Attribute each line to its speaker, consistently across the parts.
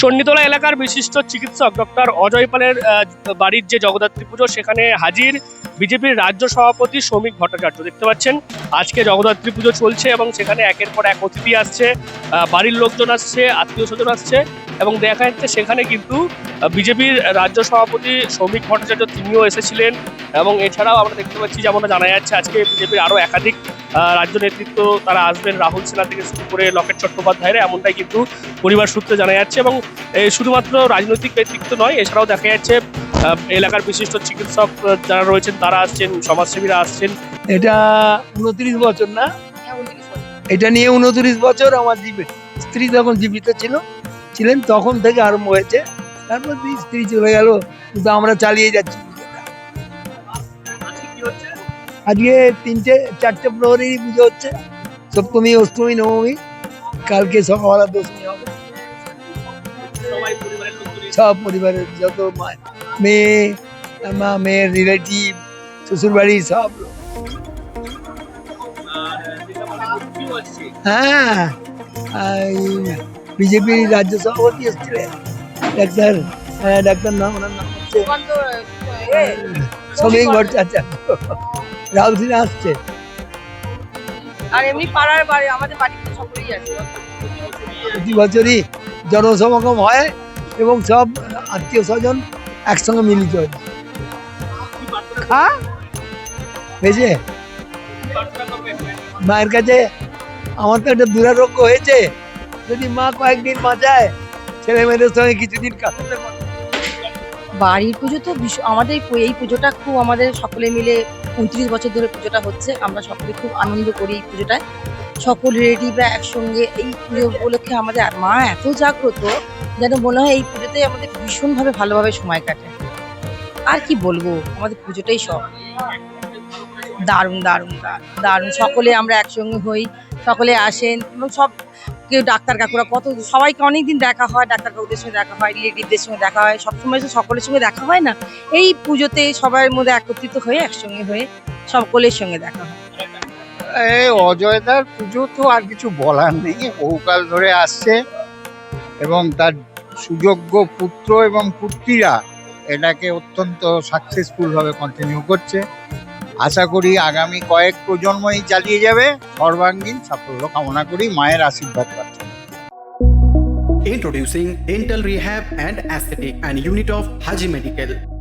Speaker 1: চণ্ডীতলা এলাকার বিশিষ্ট চিকিৎসক ডক্টর অজয় পালের বাড়ির যে জগদ্ধাত্রী পুজো, সেখানে হাজির বিজেপির রাজ্য সভাপতি শ্রমিক ভট্টাচার্য। দেখতে পাচ্ছেন, আজকে জগদ্ধাত্রী পুজো চলছে এবং সেখানে একের পর এক অতিথি আসছে বাড়ির লোকজন আসছে আত্মীয় স্বজন আসছে এবং দেখা যাচ্ছে সেখানে কিন্তু বিজেপির রাজ্য সভাপতি শ্রমিক ভট্টাচার্য তিনিও এসেছিলেন এবং এছাড়াও আমরা দেখতে পাচ্ছি, যেমনটা জানা যাচ্ছে, আজকে বিজেপির আরও একাধিক রাজ্য নেতৃত্ব তারা আসবেন রাহুল সিনহা থেকে শুরু করে লকেট চট্টোপাধ্যায়ের, এমনটাই কিন্তু পরিবার সূত্রে জানা যাচ্ছে। এবং শুধুমাত্র রাজনৈতিক ব্যক্তিত্ব নয়, এছাড়াও দেখা যাচ্ছে এলাকার বিশিষ্ট চিকিৎসক যারা রয়েছেন, তারা আসছেন, সমাজসেবীরা আসছেন।
Speaker 2: এটা উনত্রিশ বছর না? এটা নিয়ে উনত্রিশ বছর আমার জীবিত স্ত্রী যখন জীবিত ছিল, ছিলেন, তখন থেকে আরম্ভ হয়েছে। তারপর স্ত্রী চলে গেল, কিন্তু আমরা চালিয়ে যাচ্ছি। আজকে তিনটে চারটে প্রহরেরই পুজো হচ্ছে সপ্তমী অষ্টমী নবমী কালকে সকালবেলা দশমী হবে সব পরিবারের যত মা- মেয়ে মা মেয়ের রিলেটিভ শ্বশুর বাড়ি সব লোক। হ্যাঁ বিজেপি রাজ্য সভাপতি এসেছিলেন ডাক্তার হ্যাঁ, ডাক্তার নাম ওনার নাম হচ্ছে শ্রমিক ভট্টাচার্য সিনহা আসছে।
Speaker 3: আর এমনি পাড়ার বাড়ি আমাদের বাড়িতে সকলেই আছে
Speaker 2: প্রতি বছরই জনসমাগম হয় এবং সব আত্মীয় স্বজন একসঙ্গে মিলিত হয়। হয়েছে মায়ের কাছে আমার তো একটা দুরারোগ্য হয়েছে। যদি মা কয়েকদিন বাঁচায় ছেলে মেয়েদের সঙ্গে কিছুদিন কাটাতে পারে।
Speaker 3: বাড়ির পুজো তো আমাদের এই পুজোটা খুব আমাদের সকলে মিলে উনত্রিশ বছর ধরে পুজোটা হচ্ছে, আমরা সকলে খুব আনন্দ করি এই পুজোটায়। সকল রিলেটিভরা একসঙ্গে এই পুজো উপলক্ষে আমাদের মা এত জাগ্রত যেন মনে হয় এই পুজোতে আমাদের ভীষণভাবে ভালোভাবে সময় কাটে। আর কি বলব, আমাদের পুজোটাই সব। দারুণ দারুণ দারুণ। সকলে আমরা একসঙ্গে হই, সকলে আসেন এবং সব কেউ ডাক্তার কাকুরা কত সবাইকে অনেকদিন দেখা হয়, ডাক্তার কাকুদের সঙ্গে দেখা হয়, রিলেটিভদের সঙ্গে দেখা হয়, সবসময় সকলের সঙ্গে দেখা হয় না? এই পুজোতে সবার মধ্যে একত্রিত হয়ে, একসঙ্গে হয়ে সকলের সঙ্গে দেখা হয়।
Speaker 4: অজয়দার পুজো তো আর কিছু বলার নেই। বহুকাল ধরে আসছে এবং তার সুযোগ্য পুত্র এবং পুত্রীরা এটাকে অত্যন্ত সাকসেসফুল ভাবে কন্টিনিউ করছে। আশা করি আগামী কয়েক প্রজন্মই চালিয়ে যাবে সর্বাঙ্গীন সাফল্য কামনা করি মায়ের আশীর্বাদ পাচ্ছি
Speaker 5: Introducing Dental Rehab and Aesthetic and Unit of Haji Medical.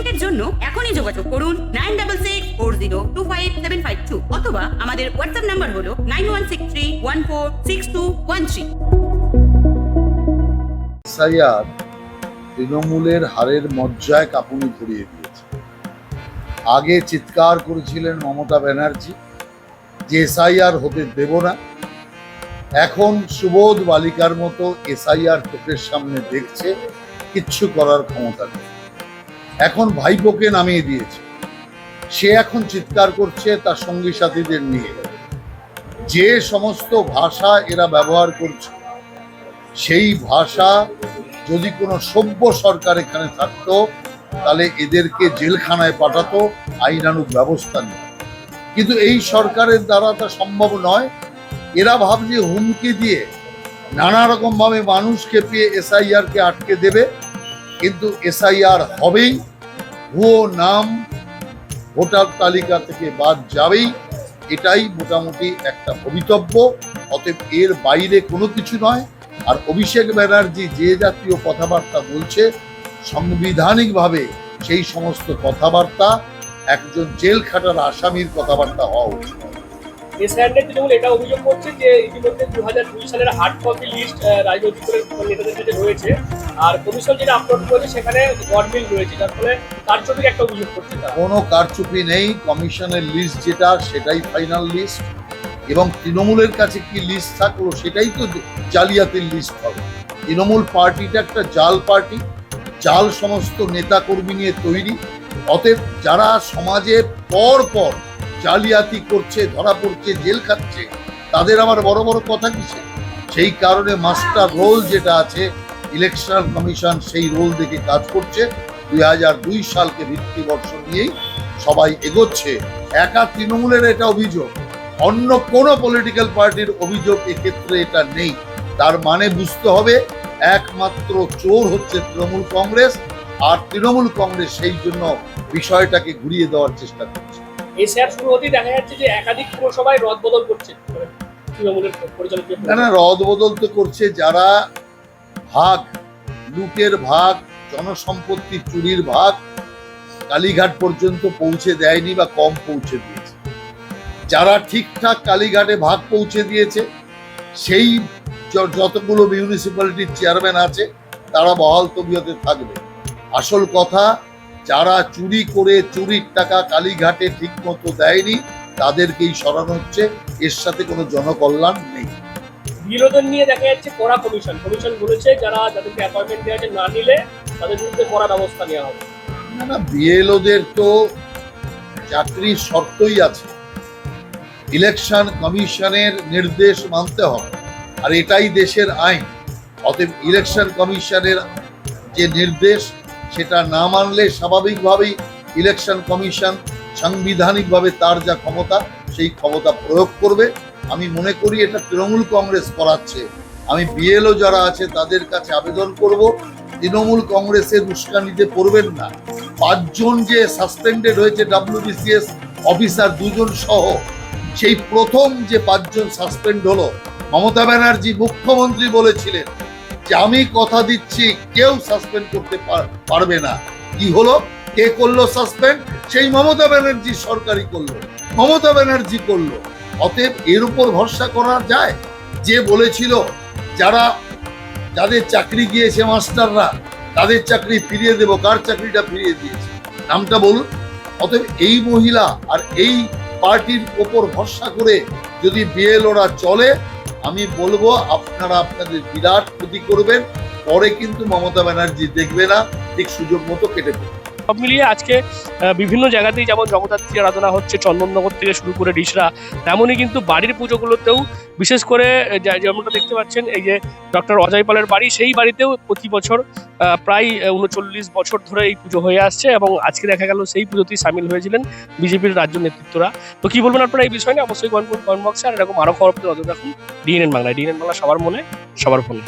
Speaker 6: অ্যাপয়েন্টমেন্টের জন্য এখনই যোগাযোগ করুন nine double six four zero two five seven five two অথবা আমাদের হোয়াটসঅ্যাপ নাম্বার হলো nine one six three one four six two one three.
Speaker 7: SIR তৃণমূলের হারের মজ্জায় কাঁপুনি ধরিয়ে দিয়েছে। আগে চিৎকার করেছিলেন মমতা ব্যানার্জি, যে এসআইআর হতে দেব না। এখন সুবোধ বালিকার মতো এসআইআর চোখের সামনে দেখছে, কিচ্ছু করার ক্ষমতা নেই। এখন ভাইপোকে নামিয়ে দিয়েছে। সে এখন চিৎকার করছে তার সঙ্গী সাথীদের নিয়ে। যে সমস্ত ভাষা এরা ব্যবহার করছে, সেই ভাষা যদি কোনো সভ্য সরকার এখানে থাকতো, তাহলে এদেরকে জেলখানায় পাঠাতো, আইনানুগ ব্যবস্থা নিয়ে কিন্তু এই সরকারের দ্বারা তা সম্ভব নয়। এরা ভাবছে হুমকি দিয়ে নানা রকম ভাবে মানুষ খেপিয়ে এসআইআর কে আটকে দেবে। কিন্তু এসআইআর হবেই। ভুয়ো নাম ভোটার তালিকা থেকে বাদ যাবেই। এটাই মোটামুটি একটা ভবিতব্য, অতএব এর বাইরে কোনো কিছু নয়। আর অভিষেক ব্যানার্জি যে জাতীয় কথাবার্তা বলছে, সাংবিধানিকভাবে সেই সমস্ত কথাবার্তা একজন জেল খাটার আসামির কথাবার্তা হওয়া উচিত।
Speaker 1: এসআইআর তৃণমূল এটা অভিযোগ করছে যে ইতিমধ্যে দু হাজার দুই সালের হার্ড কপি লিস্ট রাজনৈতিক দলের নেতাদের কাছে রয়েছে। আর কমিশন যেটা আপলোড করেছে, সেখানে গডমিল রয়েছে, যার ফলে একটা অভিযোগ করছে
Speaker 7: কোনো কারচুপি নেই কমিশনের লিস্ট যেটা, সেটাই ফাইনাল লিস্ট এবং তৃণমূলের কাছে কি লিস্ট থাকল, সেটাই তো জালিয়াতির লিস্ট হবে। তৃণমূল পার্টিটা একটা জাল পার্টি, জাল সমস্ত নেতা কর্মী নিয়ে তৈরি। অতএব যারা সমাজে পর পর জালিয়াতি করছে, ধরা পড়ছে, জেল খাচ্ছে, তাদের আমার বড় বড় কথা কিসে? সেই কারণে মাস্টার রোল যেটা আছে ইলেকশন কমিশন সেই রোল দেখে কাজ করছে। দুই হাজার দুই সালকে ভিত্তিবর্ষ নিয়েই সবাই এগোচ্ছে। একা তৃণমূলের এটা অভিযোগ। অন্য কোনো পলিটিক্যাল পার্টির অভিযোগ এক্ষেত্রে এটা নেই। তার মানে বুঝতে হবে, একমাত্র চোর হচ্ছে তৃণমূল কংগ্রেস, আর তৃণমূল কংগ্রেস সেই জন্য বিষয়টাকে ঘুরিয়ে দেওয়ার চেষ্টা করছে।
Speaker 1: এই শেয়ার শুরু হতেই দেখা যাচ্ছে যে একাধিক পুরসভায় রদ বদল করছে। মানে তৃণমূলের পরিচালিত
Speaker 7: না না রদ বদল তো করছে যারা ভাগ, লুটের ভাগ, জনসম্পত্তি চুরির ভাগ কালীঘাট পর্যন্ত পৌঁছে দেয়নি বা কম পৌঁছে দিয়েছে। যারা ঠিকঠাক কালীঘাটে ভাগ পৌঁছে দিয়েছে, সেই যতগুলো মিউনিসিপ্যালিটির চেয়ারম্যান আছে, তারা বহাল তবিয়তে থাকবে। আসল কথা যারা চুরি করে চুরির টাকা কালীঘাটে ঠিক মতো দেয়নি তাদেরকেই সরানো হচ্ছে। এর সাথে কোনো জনকল্যাণ নেই।
Speaker 1: বিরোধন নিয়ে দেখা যাচ্ছে কড়া কমিশন। কমিশন বলেছে যারা যাদেরকে অ্যাপয়েন্টমেন্ট দেওয়া না নিলে তাদের বিরুদ্ধে কড়া ব্যবস্থা নেওয়া হবে।
Speaker 7: না না বিএলওদের তো চাকরির শর্তই আছে। ইলেকশন কমিশনের নির্দেশ মানতে হবে আর এটাই দেশের আইন। অতএব ইলেকশন কমিশনের যে নির্দেশ সেটা না মানলে স্বাভাবিকভাবেই ইলেকশন কমিশন সাংবিধানিকভাবে তার যা ক্ষমতা, সেই ক্ষমতা প্রয়োগ করবে। আমি মনে করি এটা তৃণমূল কংগ্রেস করাচ্ছে। আমি বিএলও যারা আছে, তাদের কাছে আবেদন করব, তৃণমূল কংগ্রেসের উস্কানিতে পড়বেন না। পাঁচজন যে সাসপেন্ডেড হয়েছে ডাব্লিউবিসিএস অফিসার দুজন সহ, সেই প্রথম যে পাঁচজন সাসপেন্ড হলো, মমতা ব্যানার্জি মুখ্যমন্ত্রী বলেছিলেন যে আমি কথা দিচ্ছি, কেউ সাসপেন্ড করতে পারবে না। কি হলো? কে করল সাসপেন্ড সেই মমতা ব্যানার্জি সরকারি করল। মমতা ব্যানার্জি করল। অতএব এর উপর ভরসা করা যায়। যে বলেছিল, যারা, যাদের চাকরি গিয়েছে মাস্টাররা, তাদের চাকরি ফিরিয়ে দেবো। কার চাকরিটা ফিরিয়ে দিয়েছে? নামটা বলুন। অতএব এই মহিলা আর এই পার্টির ওপর ভরসা করে যদি বিএলওরা চলে আমি বলব, আপনারা আপনাদের বিরাট ক্ষতি করবেন, পরে কিন্তু মমতা ব্যানার্জি দেখবে না, ঠিক সুযোগ মতো কেটে দেবে।
Speaker 1: সব মিলিয়ে আজকে বিভিন্ন জায়গাতেই যেমন জগদ্ধাত্রী আরাধনা হচ্ছে, চন্দননগর থেকে শুরু করে ডিসরা তেমনই কিন্তু বাড়ির পুজোগুলোতেও বিশেষ করে যেমনটা দেখতে পাচ্ছেন, এই যে ডক্টর অজয় পালের বাড়ি, সেই বাড়িতেও প্রতি বছর প্রায় উনচল্লিশ বছর ধরে এই পুজো হয়ে আসছে এবং আজকে দেখা গেল সেই পুজোতেই সামিল হয়েছিলেন বিজেপির রাজ্য নেতৃত্বরা। তো কি বলবেন আপনারা এই বিষয় নিয়ে? অবশ্যই কমেন্ট বক্সে, আর এরকম আরও খবর নজর রাখুন। ডিএনএন বাংলা ডিএনএন বাংলা সবার মনে, সবার ফোনে।